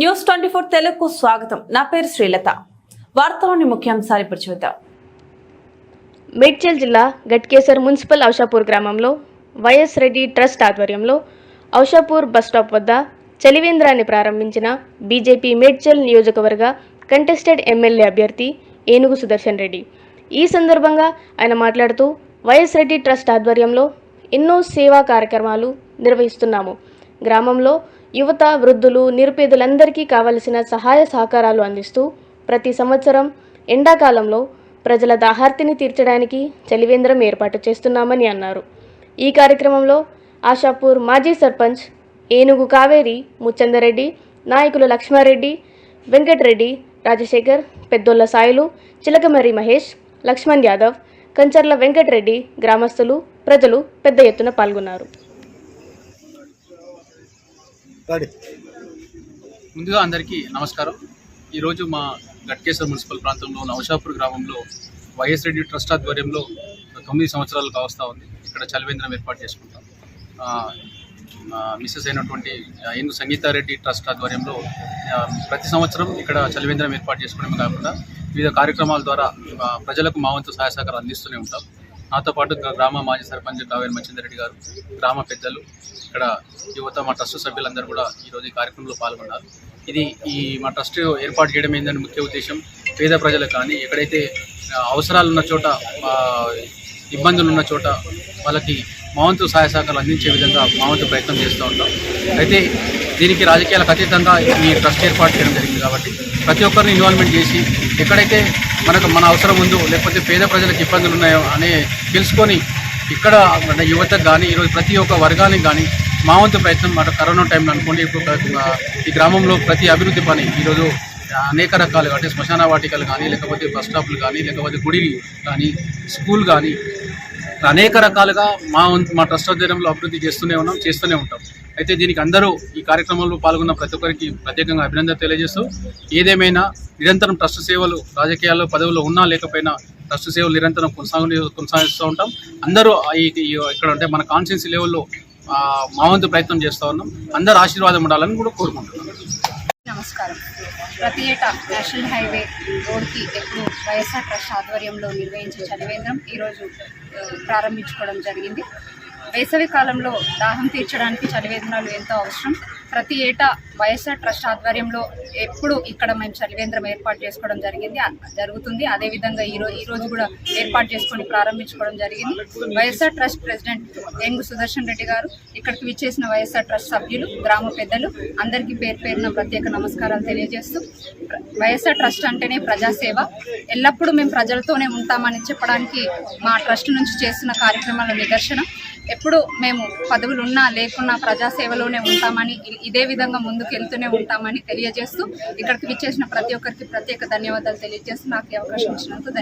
News twenty four తెలుగుకు స్వాగతం. నా పేరు శ్రీలత. వార్తలోని ముఖ్యాంశాలు ఇప్పుడు చూద్దాం. మేడ్చల్ జిల్లా గట్కేసర్ మున్సిపల్ ఔషాపూర్ గ్రామంలో వైఎస్ రెడ్డి ట్రస్ట్ ఆధ్వర్యంలో ఔషాపూర్ బస్టాప్ వద్ద చలివేంద్రాన్ని ప్రారంభించిన బీజేపీ మేడ్చల్ నియోజకవర్గ కంటెస్టెడ్ ఎమ్మెల్యే అభ్యర్థి ఏనుగు సుదర్శన్ రెడ్డి. ఈ సందర్భంగా ఆయన మాట్లాడుతూ వైఎస్ రెడ్డి ట్రస్ట్ ఆధ్వర్యంలో ఎన్నో సేవా కార్యక్రమాలు నిర్వహిస్తున్నాము. గ్రామంలో యువత వృద్ధులు నిరుపేదలందరికీ కావలసిన సహాయ సహకారాలు అందిస్తూ ప్రతి సంవత్సరం ఎండాకాలంలో ప్రజల దాహార్తిని తీర్చడానికి చలివేంద్రం ఏర్పాటు చేస్తున్నామని అన్నారు. ఈ కార్యక్రమంలో ఆశాపూర్ మాజీ సర్పంచ్ ఏనుగు కావేరి ముచ్చందరెడ్డి నాయకులు లక్ష్మారెడ్డి వెంకటరెడ్డి రాజశేఖర్ పెద్దొల్ల సాయిలు చిలకమర్రి మహేష్ లక్ష్మణ్ యాదవ్ కంచర్ల వెంకటరెడ్డి గ్రామస్తులు ప్రజలు పెద్ద ఎత్తున పాల్గొన్నారు. రెడీ ముందుగా అందరికీ నమస్కారం. ఈరోజు మా గట్కేశ్వర మున్సిపల్ ప్రాంతంలో ఉన్న గ్రామంలో వైఎస్ రెడ్డి ట్రస్ట్ ఆధ్వర్యంలో తొమ్మిది సంవత్సరాలు కావస్తూ ఉంది. ఇక్కడ చలివేంద్రం ఏర్పాటు చేసుకుంటాం. మిస్సెస్ అయినటువంటి ఇందు సంగీతారెడ్డి ట్రస్ట్ ఆధ్వర్యంలో ప్రతి సంవత్సరం ఇక్కడ చలివేంద్రం ఏర్పాటు చేసుకోవడమే కాకుండా వివిధ కార్యక్రమాల ద్వారా ప్రజలకు మా వంతు సహాయ సహకారం అందిస్తూనే ఉంటాం. నాతో పాటు గ్రామ మాజీ సర్పంచ్ కావేరి మచ్చిందరెడ్డి గారు గ్రామ పెద్దలు ఇక్కడ యువత మా ట్రస్ట్ సభ్యులందరూ కూడా ఈరోజు ఈ కార్యక్రమంలో పాల్గొన్నారు. ఇది ఈ మా ట్రస్ట్ ఏర్పాటు చేయడం ఏంటని ముఖ్య ఉద్దేశం. పేద ప్రజలకు కానీ ఎక్కడైతే అవసరాలున్న అవసరాలు ఉన్న చోట ఇబ్బందులు ఉన్న చోట వాళ్ళకి మావంతు సహాయ సహకారాలు అందించే విధంగా మావంతు ప్రయత్నం చేస్తూ ఉంటాం. అయితే దీనికి రాజకీయాలకు అతీతంగా ఈ ట్రస్ట్ ఏర్పాటు చేయడం జరిగింది కాబట్టి ప్రతి ఒక్కరిని ఇన్వాల్వ్మెంట్ చేసి ఎక్కడైతే మనకు మన అవసరం ఉందో లేకపోతే పేద ప్రజలకు ఇబ్బందులు ఉన్నాయో అనే తెలుసుకొని ఇక్కడ యువతకు కానీ ఈరోజు ప్రతి ఒక్క వర్గానికి కానీ మా వంతు ప్రయత్నం మన కరోనా టైంలో అనుకోండి ఇప్పుడు ఈ గ్రామంలో ప్రతి అభివృద్ధి పని ఈరోజు అనేక రకాలుగా అంటే శ్మశాన వాటికలు కానీ లేకపోతే బస్ స్టాప్లు కానీ లేకపోతే గుడి కానీ స్కూల్ కానీ అనేక రకాలుగా మా మా ట్రస్ట్ ఆధ్వర్యంలో అభివృద్ధి చేస్తూనే ఉన్నాం చేస్తూనే ఉంటాం. అయితే దీనికి అందరూ ఈ కార్యక్రమంలో పాల్గొన్న ప్రతి ఒక్కరికి ప్రత్యేకంగా అభినందన తెలియజేస్తూ ఏదేమైనా నిరంతరం ట్రస్ట్ సేవలు రాజకీయాల్లో పదవుల్లో ఉన్నా లేకపోయినా ట్రస్ట్ సేవలు నిరంతరం కొనసాగు కొనసాగిస్తూ ఉంటాం. అందరూ ఈ ఇక్కడ అంటే మన కాన్స్టిట్యున్సీ లెవెల్లో మా వంతు ప్రయత్నం చేస్తూ ఉన్నాం. అందరూ ఆశీర్వాదం ఉండాలని కూడా కోరుకుంటున్నాం. నమస్కారం. ప్రతి ఏటా నేషనల్ హైవే రోడ్కి ఎప్పుడు వైఎస్ఆర్ ట్రస్ట్ ఆధ్వర్యంలో నిర్వహించే చదివేంద్రం ఈరోజు ప్రారంభించుకోవడం జరిగింది. వేసవి కాలంలో దాహం తీర్చడానికి చలివేంద్రాలు ఎంతో అవసరం. ప్రతి ఏటా వైఎస్ఆర్ ట్రస్ట్ ఆధ్వర్యంలో ఎప్పుడు ఇక్కడ మేము చలివేంద్రం ఏర్పాటు చేసుకోవడం జరిగింది. జరుగుతుంది. అదేవిధంగా ఈ రోజు ఈ రోజు కూడా ఏర్పాటు చేసుకొని ప్రారంభించుకోవడం జరిగింది. YSR trust president Yengu Sudarshan Reddy గారు ఇక్కడికి విచ్చేసిన వైఎస్ఆర్ ట్రస్ట్ సభ్యులు గ్రామ పెద్దలు అందరికీ పేరు పేరున ప్రత్యేక నమస్కారాలు తెలియజేస్తూ వైఎస్ఆర్ ట్రస్ట్ అంటేనే ప్రజాసేవ. ఎల్లప్పుడూ మేము ప్రజలతోనే ఉంటామని చెప్పడానికి మా ట్రస్ట్ నుంచి చేస్తున్న కార్యక్రమాల నిదర్శనం. ఎప్పుడు మేము పదవులు ఉన్నా లేకున్నా ప్రజాసేవలోనే ఉంటామని ఇ- ఇదే విధంగా ముందుకు వెళ్తూనే ఉంటామని తెలియజేస్తూ ఇక్కడికి విచ్చేసిన ప్రతి ఒక్కరికి ప్రత్యేక ధన్యవాదాలు తెలియజేస్తూ నాకు ఈ అవకాశం ఇచ్చినందుకు ధన్యవాదాలు.